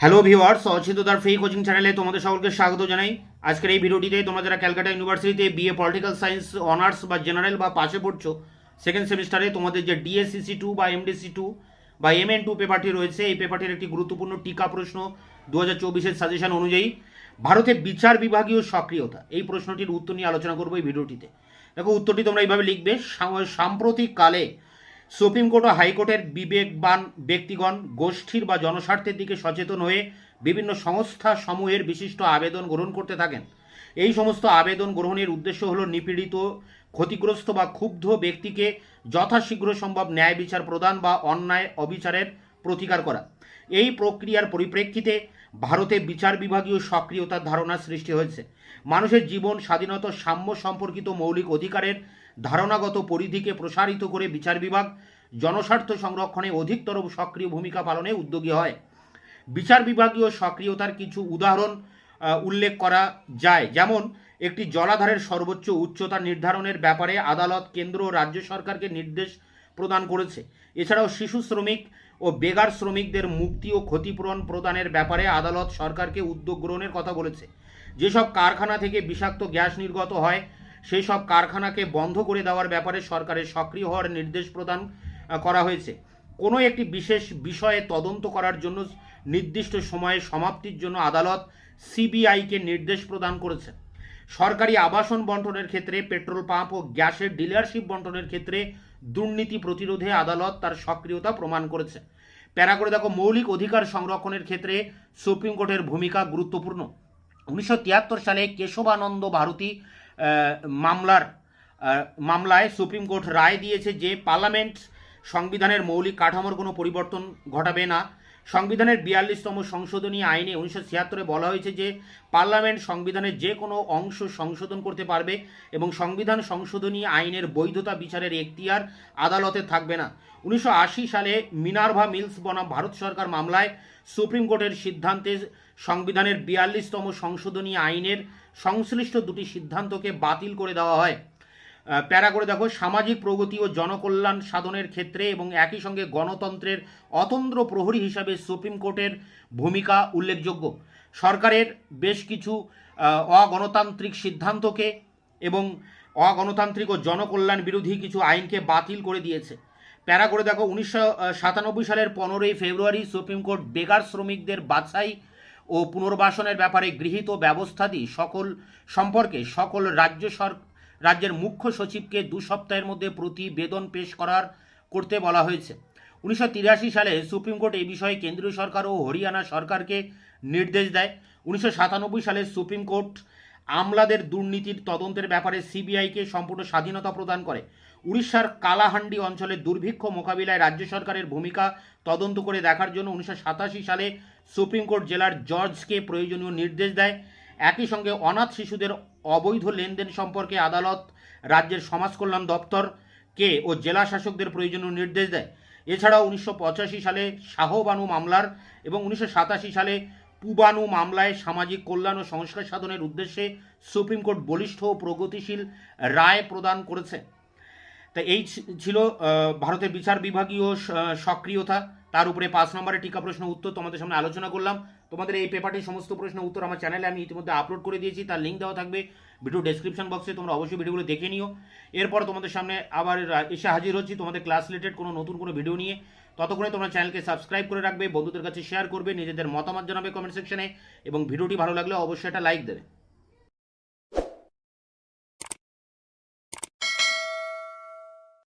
Hello viewers অচিন্তদার free coaching চ্যানেলে তোমাদের সকলকে স্বাগত জানাই। আজকের এই ভিডিওটিতে তোমরা যারা ক্যালকাটা ইউনিভার্সিটিতে বিএ পলিটিক্যাল সায়েন্স অনার্স বা জেনারেল বা পাশে পড়ছো সেকেন্ড সেমিস্টারে তোমাদের যে ডিএসসিসি টু বা এমডিসি টু বা এমএন টু পেপারটি রয়েছে, এই পেপারটির একটি গুরুত্বপূর্ণ টিকা প্রশ্ন দু হাজার চব্বিশের সাজেশন অনুযায়ী ভারতের বিচার বিভাগীয় সক্রিয়তা, এই প্রশ্নটির উত্তর নিয়ে আলোচনা করব এই ভিডিওটিতে। দেখো, উত্তরটি তোমরা এইভাবে লিখবে সাম- সাম্প্রতিক কালে সুপ্রিম কোর্ট ও হাইকোর্টের বিবেকবান ব্যক্তিগণ গোষ্ঠীর বা জনস্বার্থের দিকে সচেতন হয়ে বিভিন্ন সংস্থা সমূহের বিশিষ্ট আবেদন গ্রহণ করতে থাকেন। এই সমস্ত আবেদন গ্রহণের উদ্দেশ্য হল নিপীড়িত, ক্ষতিগ্রস্ত বা ক্ষুব্ধ ব্যক্তিকে যথাশীঘ্র সম্ভব ন্যায় বিচার প্রদান বা অন্যায় অবিচারের প্রতিকার করা। এই প্রক্রিয়ার পরিপ্রেক্ষিতে ভারতে বিচার বিভাগীয় সক্রিয়তার ধারণা সৃষ্টি হয়েছে। মানুষের জীবন, স্বাধীনতা, সাম্য সম্পর্কিত মৌলিক অধিকারের ধারণাগত পরিধিকে প্রসারিত করে বিচার বিভাগ জনস্বার্থ সংরক্ষণে অধিকতর সক্রিয় ভূমিকা পালনে উদ্যোগী হয়। বিচার বিভাগীয় সক্রিয়তার কিছু উদাহরণ উল্লেখ করা যায়। যেমন, একটি জলাধারের সর্বোচ্চ উচ্চতা নির্ধারণের ব্যাপারে আদালত কেন্দ্র ও রাজ্য সরকারকে নির্দেশ প্রদান করেছে। এছাড়াও শিশু শ্রমিক ও বেগার শ্রমিকদের মুক্তি ও ক্ষতিপূরণ প্রদানের ব্যাপারে আদালত সরকারকে উদ্যোগ গ্রহণের কথা বলেছে। যেসব কারখানা থেকে বিষাক্ত গ্যাস নির্গত হয় সেই সব কারখানাকে বন্ধ করে দেওয়ার ব্যাপারে সরকারের সক্রিয় হওয়ার নির্দেশ প্রদান করা হয়েছে। কোনো একটি বিশেষ বিষয়ে তদন্ত করার জন্য নির্দিষ্ট সময়ে সমাপ্তির জন্য আদালত সিবিআইকে নির্দেশ প্রদান করেছে সরকারি আবাসন বন্টনের ক্ষেত্রে পেট্রোল পাম্প ও গ্যাসের ডিলারশিপ বন্টনের ক্ষেত্রে দুর্নীতি প্রতিরোধে আদালত তার সক্রিয়তা প্রমাণ করেছে। প্যারা করে দেখো, মৌলিক অধিকার সংরক্ষণের ক্ষেত্রে সুপ্রিম কোর্টের ভূমিকা গুরুত্বপূর্ণ। উনিশশো তিয়াত্তর সালে কেশবানন্দ ভারতী মামলার মামলায় সুপ্রিম কোর্ট রায় দিয়েছে যে পার্লামেন্ট সংবিধানের মৌলিক কাঠামোর কোনো পরিবর্তন ঘটাবে না। সংবিধানের বিয়াল্লিশতম সংশোধনী আইনে উনিশশো ছিয়াত্তরে বলা হয়েছে যে পার্লামেন্ট সংবিধানের যে কোনো অংশ সংশোধন করতে পারবে এবং সংবিধান সংশোধনী আইনের বৈধতা বিচারের এখতিয়ার আদালতে থাকবে না। উনিশশো আশি সালে মিনার্ভা মিলস বনাম ভারত সরকার মামলায় সুপ্রিম কোর্টের সিদ্ধান্তে সংবিধানের বিয়াল্লিশতম সংশোধনী আইনের সংশ্লিষ্ট দুটি সিদ্ধান্তকে বাতিল করে দেওয়া হয়। প্যারা করে দেখো, সামাজিক প্রগতি ও জনকল্যাণ সাধনের ক্ষেত্রে এবং একই সঙ্গে গণতন্ত্রের অতন্দ্র প্রহরী হিসাবে সুপ্রিম কোর্টের ভূমিকা উল্লেখযোগ্য। সরকারের বেশ কিছু অগণতান্ত্রিক সিদ্ধান্তকে এবং অগণতান্ত্রিক ও জনকল্যাণ বিরোধী কিছু আইনকে বাতিল করে দিয়েছে। প্যারা করে দেখো, উনিশশো সাতানব্বই সালের পনেরোই ফেব্রুয়ারি সুপ্রিম কোর্ট বেকার শ্রমিকদের বাছাই ও পুনর্বাসনের ব্যাপারে গৃহীত ব্যবস্থাদি সকল সম্পর্কে সকল রাজ্য সর রাজ্যের মুখ্য সচিবকে দু সপ্তাহের মধ্যে প্রতিবেদন পেশ করার করতে বলা হয়েছে। উনিশশো তিরাশি সালে সুপ্রিম কোর্ট এই বিষয়ে কেন্দ্রীয় সরকার ও হরিয়ানা সরকারকে নির্দেশ দেয়। উনিশশো সাতানব্বই সালে সুপ্রিম কোর্ট আমলাদের দুর্নীতির তদন্তের ব্যাপারে সিবিআইকে সম্পূর্ণ স্বাধীনতা প্রদান করে। উড়িষ্যার কালাহান্ডি অঞ্চলে দুর্ভিক্ষ মোকাবিলায় রাজ্য সরকারের ভূমিকা তদন্ত করে দেখার জন্য উনিশশো সাতাশি সালে সুপ্রিম কোর্ট জেলার জর্জকে প্রয়োজনীয় নির্দেশ দেয়। একই সঙ্গে অনাথ শিশুদের অবৈধ লেনদেন সম্পর্কে আদালত রাজ্যের সমাজ কল্যাণ দপ্তরকে ও জেলা শাসকদের প্রয়োজনীয় নির্দেশ দেয়। এছাড়াও উনিশশো পঁচাশি সালে শাহবানু মামলার এবং উনিশশো সাতাশি সালে পুবানু মামলায় সামাজিক কল্যাণ ও সংস্কার সাধনের উদ্দেশ্যে সুপ্রিম কোর্ট বলিষ্ঠ ও প্রগতিশীল রায় প্রদান করেছে। তা এই ছিল ভারতের বিচার বিভাগীয় সক্রিয়তা। তার উপরে পাঁচ নম্বরের টিকা প্রশ্ন উত্তর তোমাদের সামনে আলোচনা করলাম। তোমাদের এই পেপারটির সমস্ত প্রশ্ন উত্তর আমার চ্যানেলে আমি ইতিমধ্যে আপলোড করে দিয়েছি, তার লিঙ্ক দেওয়া থাকবে ভিডিও ডেসক্রিপশন বক্সে তোমরা অবশ্যই ভিডিওগুলো দেখে নিও। এরপর তোমাদের সামনে আবার এসে হাজির হচ্ছি তোমাদের ক্লাস রিলেটেড কোনো নতুন কোনো ভিডিও নিয়ে। ততক্ষণে তোমরা চ্যানেলকে সাবস্ক্রাইব করে রাখবে, বন্ধুদের কাছে শেয়ার করবে, নিজেদের মতামত জানাবে কমেন্ট সেকশনে এবং ভিডিওটি ভালো লাগলে অবশ্যই একটা লাইক দেবে।